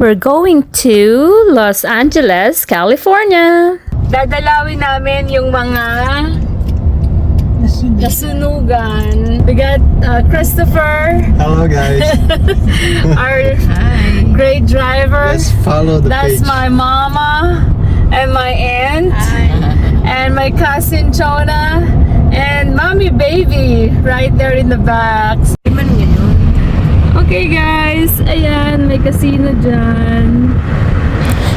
We're going to Los Angeles, California. Dadalawin namin yung mga nasunugan. We got uh, Christopher, Hello guys. our great driver. Let's follow the That's page. my mama and my aunt and my cousin Chona and mommy baby right there in the back. Okay guys, ayan, may casino dyan.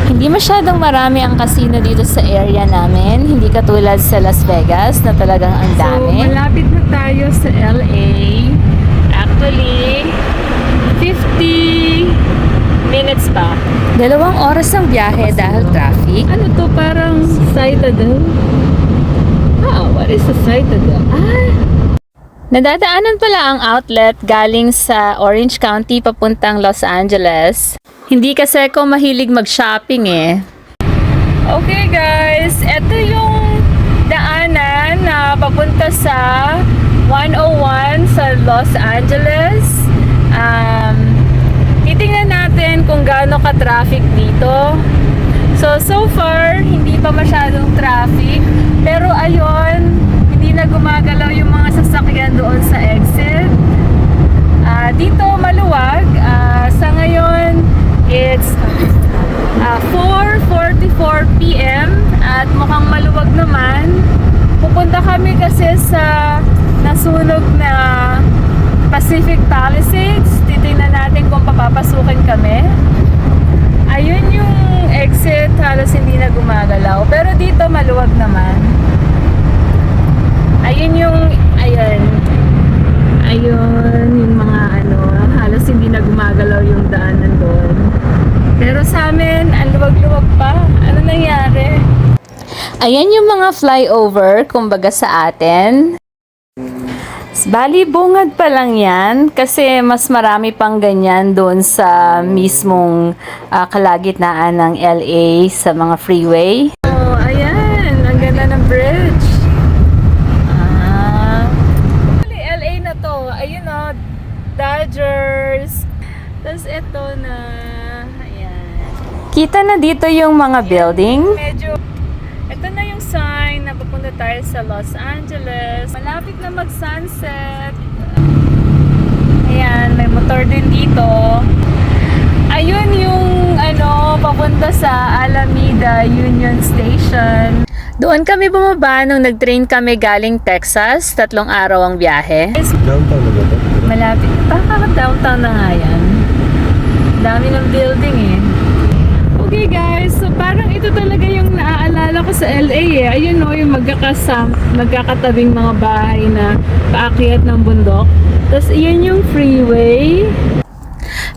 Hindi masyadong marami ang casino dito sa area namin. Hindi katulad sa Las Vegas na talagang ang dami. So, malapit na tayo sa LA. Actually, 50 minutes pa. Dalawang oras ang biyahe dahil traffic. Ano to? Parang Citadel? Ah, what is the Citadel? Ah! Nadadaanan pala ang outlet galing sa Orange County papuntang Los Angeles. Hindi kasi ako mahilig mag-shopping eh. Okay guys, ito yung daanan na papunta sa 101 sa Los Angeles. Um, titingnan natin kung gaano ka-traffic dito. So, so far, hindi pa masyadong traffic. Pero ayun, na gumagalaw yung mga sasakyan doon sa exit. Ah, dito maluwag. Ah, sa ngayon, it's ah, 4.44 p.m. at mukhang maluwag naman. Pupunta kami kasi sa nasunog na Pacific Palisades. Titingnan natin kung papapasukin kami. Ayun yung exit, halos hindi na gumagalaw. Pero dito maluwag naman. Ayun yung, ayun. Ayun, yung mga ano, halos hindi na gumagalaw yung daanan doon. Pero sa amin, ang luwag-luwag pa. Ano nangyari? Ayan yung mga flyover, kumbaga sa atin. Bali, bungad pa lang yan kasi mas marami pang ganyan doon sa mismong ah, kalagitnaan ng LA sa mga freeway. Oh, ayan. Ang ganda ng bridge. Ah. Actually, LA na to. Ayun o, Dodgers. Tapos ito na, ayan. Kita na dito yung mga building. Medyo, ito na yung sign na papunta tayo sa Los Angeles. Malapit na mag-sunset. Ayan, may motor din dito. Ayun yung ano, papunta sa Alameda Union Station. Doon kami bumaba nung nag-train kami galing Texas. Tatlong araw ang biyahe. Downtown na ba ito? Malapit. Downtown na nga yan. Dami ng building eh. Okay guys, so parang ito talaga yung naaalala ko sa LA eh. Ayun o, yung magkakasam, magkakatabing mga bahay na paakyat ng bundok. Tapos iyan yung freeway.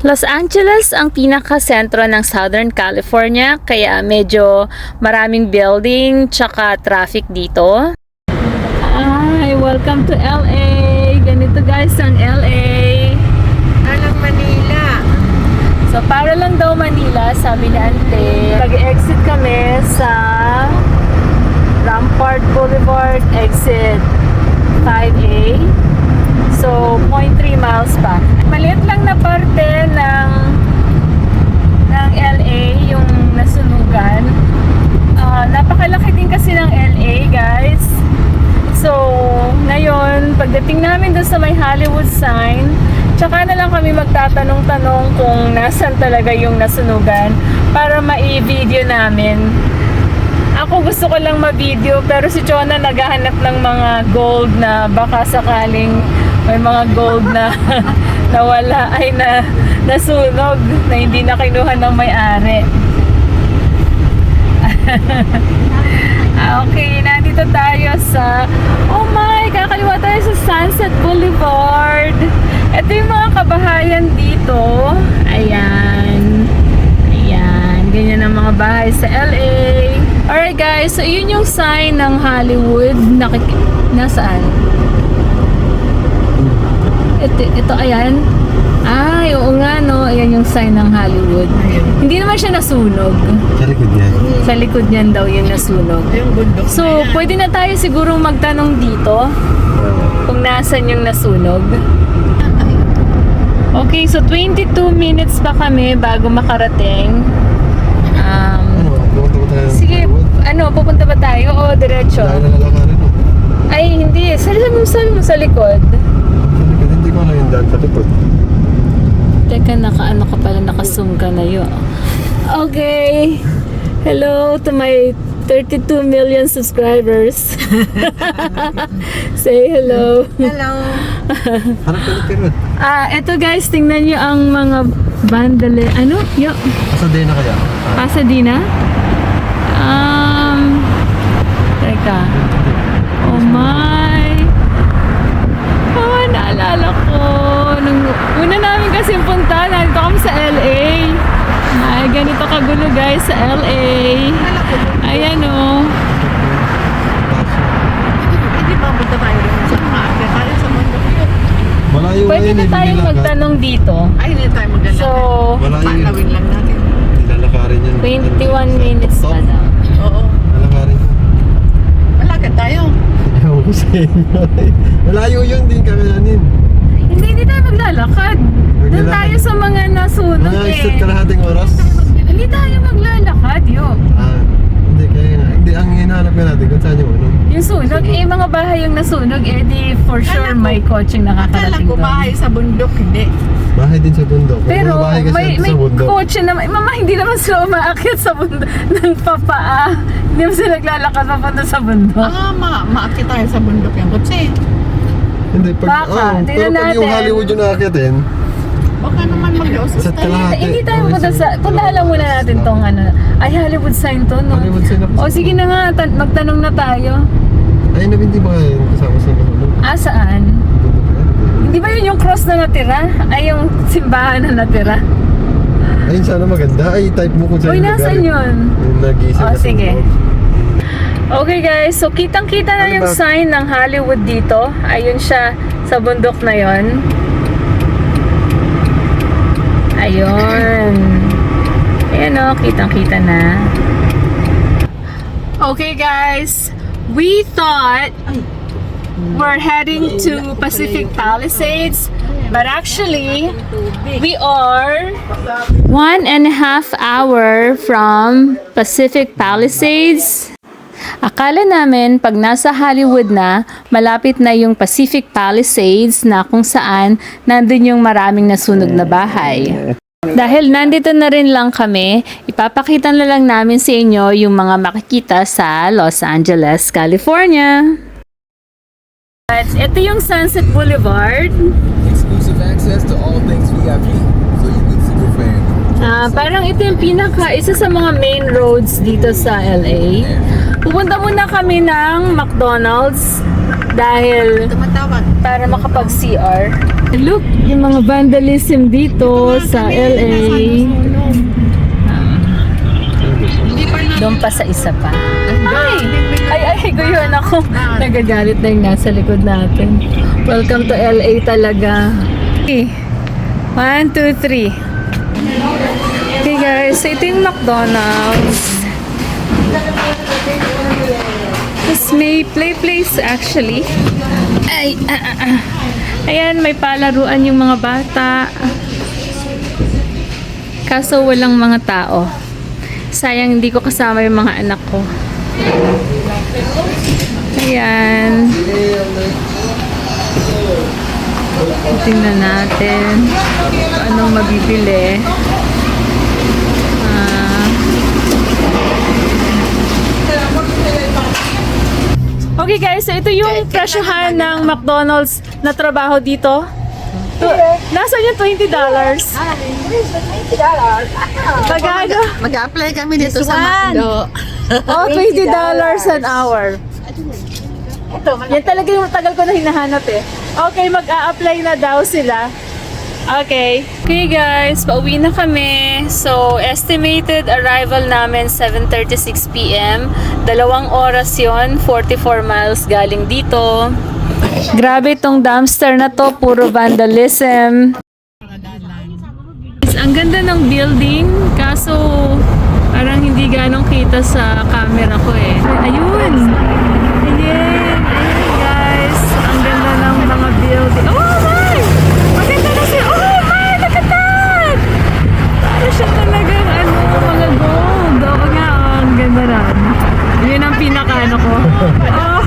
Los Angeles ang pinaka-sentro ng Southern California kaya medyo maraming building tsaka traffic dito. Hi, welcome to LA. Ganito guys ang LA. So, para lang daw Manila, sabi ni Ante. Nag-exit kami sa Rampart Boulevard, exit 5A. So, 0.3 miles pa. Maliit lang na parte ng ng LA, yung nasunugan. Ah, napakalaki din kasi ng LA, guys. So, ngayon, pagdating namin doon sa may Hollywood sign, tsaka na lang kami magtatanong-tanong kung nasan talaga yung nasunugan para ma-video namin. Ako gusto ko lang ma-video pero si Chona naghahanap ng mga gold na baka sakaling may mga gold na nawala ay na nasunog na hindi na kinuha ng may-ari. Okay, nandito tayo sa Oh my, kakaliwa tayo sa Sunset Boulevard. Ito yung mga kabahayan dito. Ayan. Ayan, ganyan ang mga bahay sa LA. Alright guys, so yun yung sign ng Hollywood. Nakik nasaan? Ito, ito ayan. Ay, oo nga no. Ayan yung sign ng Hollywood. Hindi naman siya nasunog. Sa likod niya. Sa likod niyan daw yung nasunog. Yung bundok So, pwede na tayo siguro magtanong dito kung nasan yung nasunog. Okay, so 22 minutes pa kami bago makarating. Um, Ano, pumunta ba tayo? sige, ano, pupunta ba tayo o diretso? Dahil nalalakarin mo. Ay, hindi. Sali mo, sali mo sa likod. Kasi hindi ko alam yung daan sa likod. Teka, naka-ano ka pala, naka-zoom ka na yun. Okay. Hello to my 32 million subscribers. Say hello. Hello. Harap ka na tirod. Ah, eto guys, tingnan nyo ang mga vandale. Ano? Yo, Asa day na kaya? Pasadena? Um, teka. Oh my. Oh, naalala ko. Nung una namin kasi punta, nandito kami sa LA. Ay, ganito kagulo guys sa LA. Ayan oh. Hindi ba punta tayo rin sa maaga tayo sa mundo yun? Malayo Pwede na eh, tayong magtanong dito. Ay, hindi tayo maglalakad. So. Palawin lang natin. Nilalakarin yun. 21 minutes pa daw. Oo. Nilalakarin yun. Malakad tayo. Ewan ko sa inyo. eh. Malayo yun din kakayanin. Hindi, hindi tayo maglalakad. Doon tayo sa mga nasunog Mga eh. isa't kalahating oras. Hindi tayo maglalakad, yo. Ah, hindi kaya nga. Hindi, ang hinahanap nga natin kung saan yung ano. Yung sunog, eh mga bahay yung nasunog, eh di for sure Akala ko- may coaching Akala nakakarating ko doon. bahay sa bundok, hindi. Bahay din sa bundok. May Pero mga bahay kasi may, sa may bundok. kotse naman. Mama, hindi naman sila umaakyat sa bundok ng papaa. Hindi naman sila naglalakad papunta sa bundok. Ah, ma maakit tayo sa bundok yung kotse. Hindi, pag, Baka, oh, tingnan pero pag yung natin. Hollywood yung nakakyatin, Baka naman mag-usos Sa kalahati. hindi tayo Okay, pumunta sa... Puntahan lang muna natin tong ano. Ay, Hollywood sign to, no? Hollywood sign na po. O sige na nga, tan- magtanong na tayo. ay hindi ba kayo kasama sa ano? Ah, saan? Bundok na? Hindi ba yun yung cross na natira? Ay, yung simbahan na natira? Ayun sana maganda. Ay, type mo kung saan Uy, yung nasan lugar. yun? Yung nag-iisip Oh, na sige. Okay guys, so kitang-kita na Ano yung ba? sign ng Hollywood dito. Ayun siya sa bundok na yon. Ayun. Ayan o, kitang-kita na. Okay guys, we thought we're heading to Pacific Palisades, but actually, we are one and a half hour from Pacific Palisades. Akala namin pag nasa Hollywood na, malapit na yung Pacific Palisades na kung saan nandun yung maraming nasunog na bahay. Dahil nandito na rin lang kami, ipapakita na lang namin sa inyo yung mga makikita sa Los Angeles, California. At ito yung Sunset Boulevard. exclusive access to all things VIP, so you can family. Ah, parang ito yung pinaka, isa sa mga main roads dito sa LA. Pupunta muna kami ng McDonald's dahil Tumatawag. para makapag-CR. Look, yung mga vandalism dito sa LA. Na. Doon pa sa isa pa. Ay! Ay, ay, guyon ako. Nagagalit na yung nasa likod natin. Welcome to LA talaga. Okay. One, two, three. Okay guys, so ito yung McDonald's. May play place actually. Ay, ah, ah. Ayan, may palaruan yung mga bata. Kaso walang mga tao. Sayang hindi ko kasama yung mga anak ko. Ayan. Tingnan natin anong mabibili. Ah. Okay guys, so ito yung presyohan ng McDonald's na trabaho dito. To, nasaan yung $20? Magkano? Mag-apply kami dito sa Macdo. Oh, $20 an hour. Yan talaga yung tagal ko na hinahanap eh. Okay, mag-a-apply na daw sila. Okay. Okay guys, pauwi na kami. So, estimated arrival namin 7.36pm. Dalawang oras yon 44 miles galing dito. Grabe tong dumpster na to, puro vandalism. Ang ganda ng building, kaso parang hindi ganong kita sa camera ko eh. Ayun! Ayan! Ayun guys! Ang ganda ng mga building. Oh my! Maganda na siya! Oh my! mga gold. Oo nga, oh, ang ganda rin. Yun ang pinaka ano ko. Oh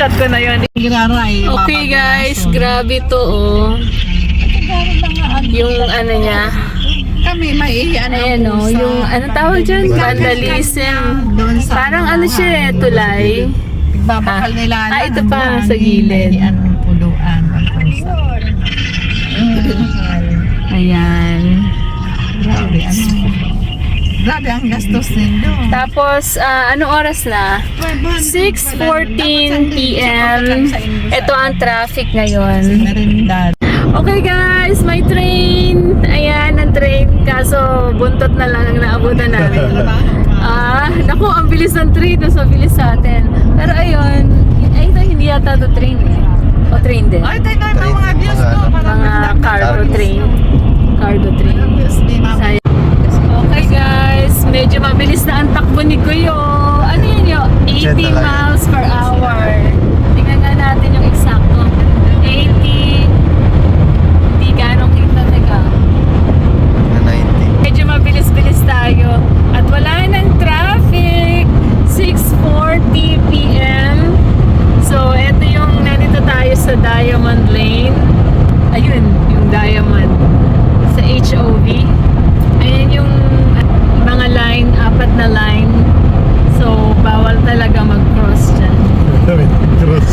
Screenshot ko na yun. Okay guys, grabe to oh. Yung ano niya, Kami may ano ayan oh, yung ano tawag dyan? Vandalism. Parang ano siya eh, tulay. Babakal nila. Ah, ito pa, sa gilid. Anong puluan. Ayan. Grabe, ano. Ang gastos nindo. Tapos, ah, anong oras na? 6.14 p.m. Ito ang traffic ngayon. Okay guys, may train. Ayan, ang train. Kaso, buntot na lang ang naabutan namin. Ah, naku, ang bilis ng train. Mas mabilis sa atin. Pero ayun, ay, ito hindi yata to train eh. O train din. Ay, tayo mga views ko. Mga. Cargo train. Views ni Mama. Sayang. Okay guys, medyo mabilis na ang takbo ni Kuyo. Ano yun yun? 80 talaga. miles per hour. Tingnan nga natin yung eksakto. 80. Hindi ganong kita teka. Na 90. Medyo mabilis-bilis tayo. At wala nang traffic. 6.40 p.m. So, eto yung nandito tayo sa Diamond Lane. Ayun, yung Diamond. Sa HOV. Ayan yung mga line, apat na line. So, bawal talaga mag-cross dyan. Cross.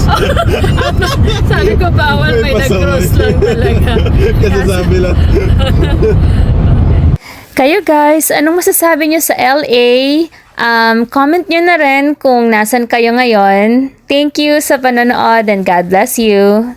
Sabi ko bawal, may nag-cross lang talaga. Kasi sabi lang. Kayo guys, anong masasabi nyo sa LA? Um, comment nyo na rin kung nasan kayo ngayon. Thank you sa panonood and God bless you.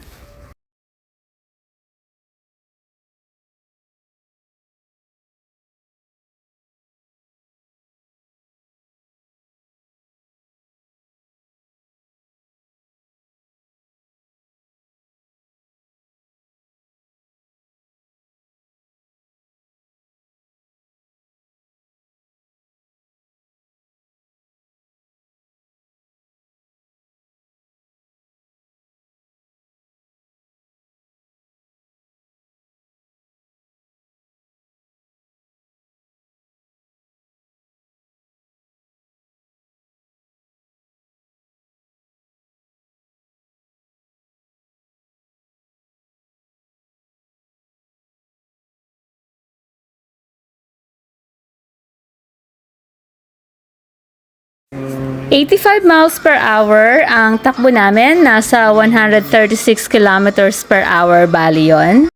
Eighty-five miles per hour ang takbo namin. Nasa 136 kilometers per hour bali yun.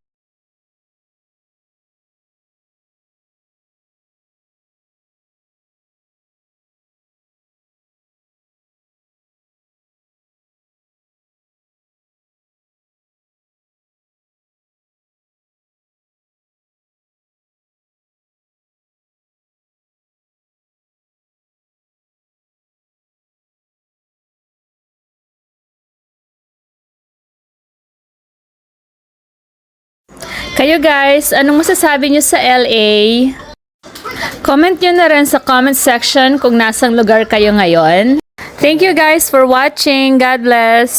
Kayo guys, anong masasabi nyo sa LA? Comment nyo na rin sa comment section kung nasang lugar kayo ngayon. Thank you guys for watching. God bless.